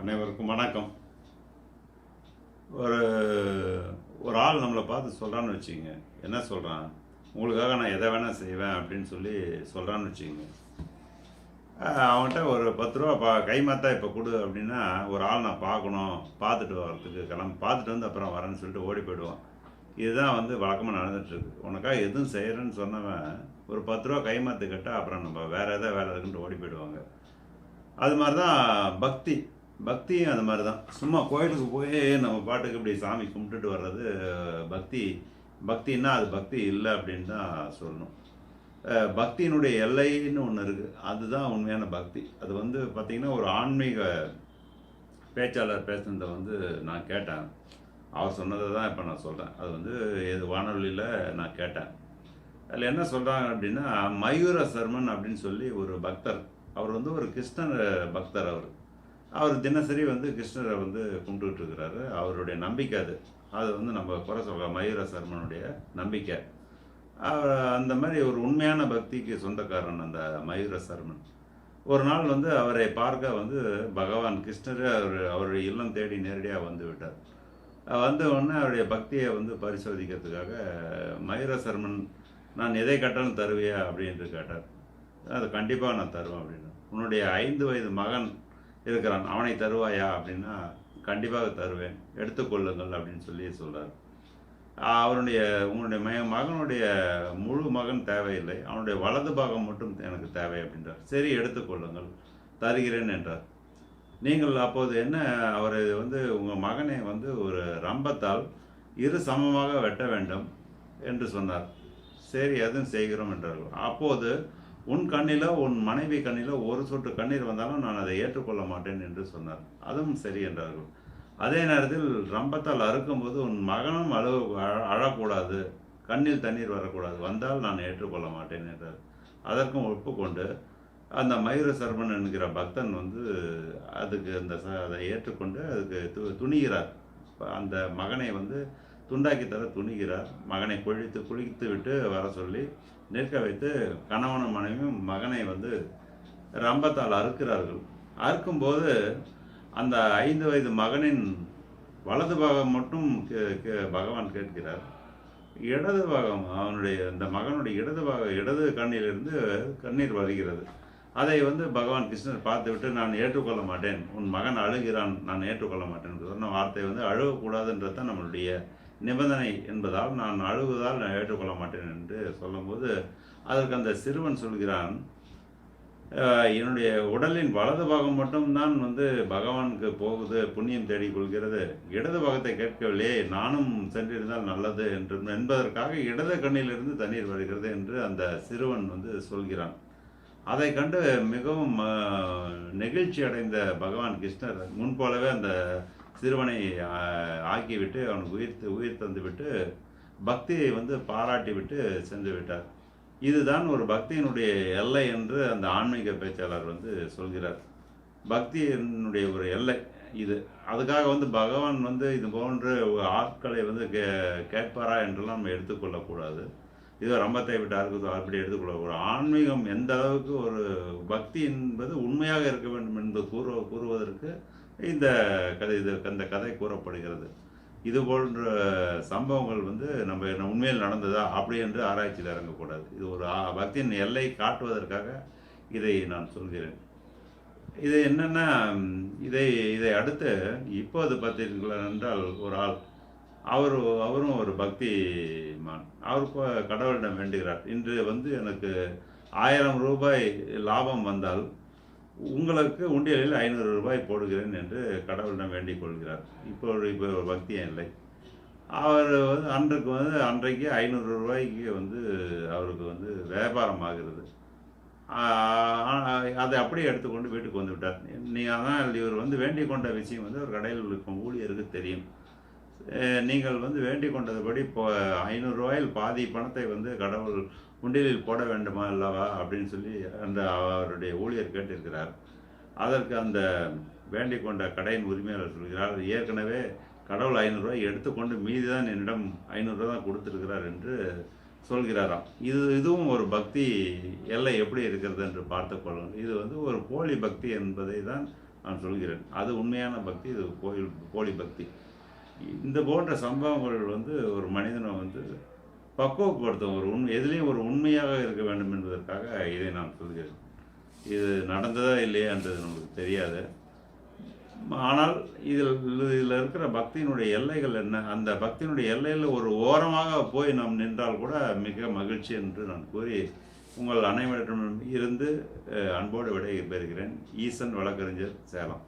அனைவருக்கும் வணக்கம். ஒரு ஒரு ஆள் நம்மளை பார்த்து சொல்கிறான்னு வச்சுக்கோங்க. என்ன சொல்கிறான் உங்களுக்காக நான் எதை வேணால் செய்வேன் அப்படின்னு சொல்லி சொல்கிறான்னு வச்சுக்கோங்க. அவன்கிட்ட ஒரு பத்து ரூபா பா கைமாத்தா இப்போ கொடு அப்படின்னா ஒரு ஆள் நான் பார்க்கணும். பார்த்துட்டு வரத்துக்கு கிளம்பி. பார்த்துட்டு வந்து அப்புறம் வரேன்னு சொல்லிட்டு ஓடி போயிடுவான். இதுதான் வந்து வழக்கமாக நடந்துகிட்ருக்கு உனக்காக எதுவும் செய்கிறேன்னு சொன்னவன் ஒரு பத்து ரூபா கைமாத்து கேட்டால் அப்புறம் நம்ம வேறு எதாவது வேலை இருக்குன்ட்டு ஓடி போயிடுவாங்க. அது மாதிரி தான் பக்தி. பக்தியும் அது மாதிரி தான் சும்மா கோயிலுக்கு போய் நம்ம பாட்டுக்கு இப்படி சாமி கும்பிட்டுட்டு வர்றது பக்தி. பக்தின்னா அது பக்தி இல்லை அப்படின்னு தான் சொல்லணும். பக்தியினுடைய எல்லைன்னு ஒன்று இருக்குது அதுதான் உண்மையான பக்தி. அது வந்து பார்த்திங்கன்னா ஒரு ஆன்மீக பேச்சாளர் பேசுனதை வந்து நான் கேட்டேன். அவர் சொன்னதை தான் இப்போ நான் சொல்கிறேன் அது வந்து எது வானொலியில் நான் கேட்டேன். அதில் என்ன சொல்கிறாங்க அப்படின்னா மயூர சர்மன் அப்படின்னு சொல்லி ஒரு பக்தர். அவர் வந்து ஒரு கிருஷ்ணர் பக்தர் அவர். அவர் தினசரி வந்து கிருஷ்ணரை வந்து கும்பிட்டுட்டு இருக்கிறாரு அவருடைய நம்பிக்கை அது. அது வந்து நம்ம குறை சொல்ல மயூர சர்மனுடைய நம்பிக்கை. அவர் அந்த மாதிரி ஒரு உண்மையான பக்திக்கு சொந்தக்காரன் அந்த மயூர சர்மன். ஒரு நாள் வந்து அவரை பார்க்க வந்து பகவான் கிருஷ்ணர் அவர் அவருடைய இல்லம் தேடி நேரடியாக வந்து விட்டார். வந்த உடனே அவருடைய பக்தியை வந்து பரிசோதிக்கிறதுக்காக மயூர சர்மன் நான் எதை கேட்டாலும் தருவியா? அப்படின்ட்டு கேட்டார். அது கண்டிப்பாக நான் தருவேன் அப்படின்னு உன்னுடைய ஐந்து வயது மகன் இருக்கிறான். அவனை தருவாயா? அப்படின்னா கண்டிப்பாக தருவேன். எடுத்துக்கொள்ளுங்கள் அப்படின்னு சொல்லி சொல்கிறார் அவனுடைய உங்களுடைய மக மகனுடைய முழு மகன் தேவையில்லை. அவனுடைய வலது பாகம் மட்டும் எனக்கு தேவை அப்படின்றார். சரி எடுத்துக்கொள்ளுங்கள் தருகிறேன் என்றார். நீங்கள் அப்போது என்ன அவர் வந்து உங்கள் மகனை வந்து ஒரு ரம்பத்தால் இரு சமமாக வெட்ட வேண்டும் என்று சொன்னார். சரி எதுவும் செய்கிறோம் என்றார்கள். அப்போது உன் கண்ணிலோ உன் மனைவி கண்ணிலோ ஒரு சொட்டு கண்ணீர் வந்தாலும் நான் அதை ஏற்றுக்கொள்ள மாட்டேன் என்று சொன்னார். அதுவும் சரி என்றார்கள். அதே நேரத்தில் ரம்பத்தால் அறுக்கும்போது உன் மகனும் அழு அழ- அழக்கூடாது. கண்ணில் தண்ணீர் வரக்கூடாது. வந்தால் நான் ஏற்றுக்கொள்ள மாட்டேன் என்றார். அதற்கும் ஒப்புக்கொண்டு அந்த மயூர சர்மன் என்கிற பக்தன் வந்து அதுக்கு அந்த ச- அதை ஏற்றுக்கொண்டு அதுக்கு து துணிகிறார். அந்த மகனை வந்து துண்டாக்கி தர துணிகிறார். மகனை குழித்து குளித்து விட்டு வர சொல்லி நிற்க வைத்து கணவனும் மனைவியும் மகனை வந்து ரம்பத்தால் அறுக்கிறார்கள். அறுக்கும்போது அந்த ஐந்து வயது மகனின் வலது பாகம் மட்டும் கே- கே- பகவான் கேட்கிறார். இடது பாகம் அவனுடைய அந்த மகனுடைய இடது பாகம் இடது கண்ணிலிருந்து கண்ணீர் வருகிறது. அதை வந்து பகவான் கிருஷ்ணர் பார்த்துவிட்டு நான் ஏற்றுக்கொள்ள மாட்டேன். உன் மகன் அழுகிறான். நான் ஏற்றுக்கொள்ள மாட்டேன். சொன்ன வார்த்தை வந்து அழுகக்கூடாதுன்றது தான் நம்மளுடைய நிபந்தனை என்பதால் நான் அழுவதால் நான் ஏற்றுக்கொள்ள மாட்டேன் என்று சொல்லும்போது அதற்கு அந்த சிறுவன் சொல்கிறான் என்னுடைய உடலின் வலது பாகம் மட்டும்தான் வந்து பகவானுக்கு போகுது புண்ணியம் தேடிக் கொள்கிறது. இடது பாகத்தை கேட்கவில்லையே நானும் சென்றிருந்தால் நல்லது என்று என்பதற்காக இடது கண்ணிலிருந்து தண்ணீர் வருகிறது என்று அந்த சிறுவன் வந்து சொல்கிறான். அதை கண்டு மிகவும் நெகிழ்ச்சி அடைந்த பகவான் கிருஷ்ணர் முன்போலவே அந்த சிறுவனை ஆக்கிவிட்டு அவனுக்கு உயிர் உயிர் தந்து விட்டு பக்தியை வந்து பாராட்டி விட்டு சென்று விட்டார். இதுதான் ஒரு பக்தியினுடைய எல்லை என்று அந்த ஆன்மீக பேச்சாளர் வந்து சொல்கிறார். பக்தியினுடைய ஒரு எல்லை இது. அதுக்காக வந்து பகவான் வந்து இது போன்ற ஆட்களை வந்து கே கேட்பாரா என்றெல்லாம் நம்ம எடுத்துக்கொள்ளக்கூடாது. இது ரம்பத்தை விட்டாருக்கு அப்படி எடுத்துக்கொள்ளக்கூடாது. ஆன்மீகம் எந்த அளவுக்கு ஒரு பக்தி என்பது உண்மையாக இருக்க வேண்டும் என்பது கூற கூறுவதற்கு இந்த கதை இது அந்த கதை கூறப்படுகிறது. இது போன்ற சம்பவங்கள் வந்து நம்ம என்ன உண்மையில் நடந்ததா? அப்படி என்று ஆராய்ச்சியில் இறங்கக்கூடாது. இது ஒரு ஆ- பக்தியின் எல்லை காட்டுவதற்காக இதை நான் சொல்கிறேன். இது என்னென்னா இதை இதை அடுத்து இப்போது பார்த்தீர்கள் என்றால் ஒரு ஆள் அவர் அவரும் ஒரு பக்தி மான் அவர் இப்போ கடவுளிடம் வேண்டுகிறார். இன்று வந்து எனக்கு ஆயிரம் ரூபாய் லாபம் வந்தால் உங்களுக்கு உண்டியலில் ஐநூறு ரூபாய் போடுகிறேன் என்று கடவுளிடம் வேண்டிக் கொள்கிறார். இப்போ இப்போ ஒரு பக்தியம் இல்லை. அவர் வந்து அன்றைக்கு வந்து அன்றைக்கு ஐநூறு ரூபாய்க்கு வந்து அவருக்கு வந்து வியாபாரம் ஆகிறது. அதை அப்படியே எடுத்துக்கொண்டு வீட்டுக்கு வந்து விட்டார். நீ அதான் இவர் வந்து வேண்டிக் கொண்ட விஷயம் வந்து ஒரு கடையில் இருக்கும் ஊழியருக்கு தெரியும். நீங்கள் வந்து வேண்டிக் கொண்டதுபடி இப்போ ஐநூறுரூவாயில் பாதி பணத்தை வந்து கடவுள் உண்டியலில் போட வேண்டுமா அல்லவா அப்படின்னு சொல்லி அந்த அவருடைய ஊழியர் கேட்டிருக்கிறார். அதற்கு அந்த வேண்டிக் கொண்ட கடையின் உரிமையாளர் சொல்கிறார் ஏற்கனவே கடவுள் ஐநூறுரூவா எடுத்துக்கொண்டு மீதி தான் என்னிடம் ஐநூறுரூவா தான் கொடுத்துருக்கிறார் என்று சொல்கிறாராம். இது இதுவும் ஒரு பக்தி எல்லை எப்படி இருக்கிறது என்று பார்த்து கொள்ளுங்கள். இது வந்து ஒரு போலி பக்தி என்பதை தான் நான் சொல்கிறேன். அது உண்மையான பக்தி இது கோயில் போலி பக்தி. இந்த போன்ற சம்பவங்கள் வந்து ஒரு மனிதனை வந்து பக்குவப்படுத்தும் ஒரு உண்மை எதுலேயும் ஒரு உண்மையாக இருக்க வேண்டும் என்பதற்காக இதை நான் சொல்கிறேன் இது நடந்ததா இல்லையான்றது நமக்கு தெரியாது. ஆனால் இதில் இதில் இருக்கிற பக்தியினுடைய எல்லைகள் என்ன? அந்த பக்தியினுடைய எல்லையில் ஒரு ஓரமாக போய் நாம் நின்றால் கூட மிக மகிழ்ச்சி என்று நான் கூறி உங்கள் அனைவரிடம் இருந்து அன்போடு விடை பெறுகிறேன் ஈசன் வழக்கறிஞர் சேலம்.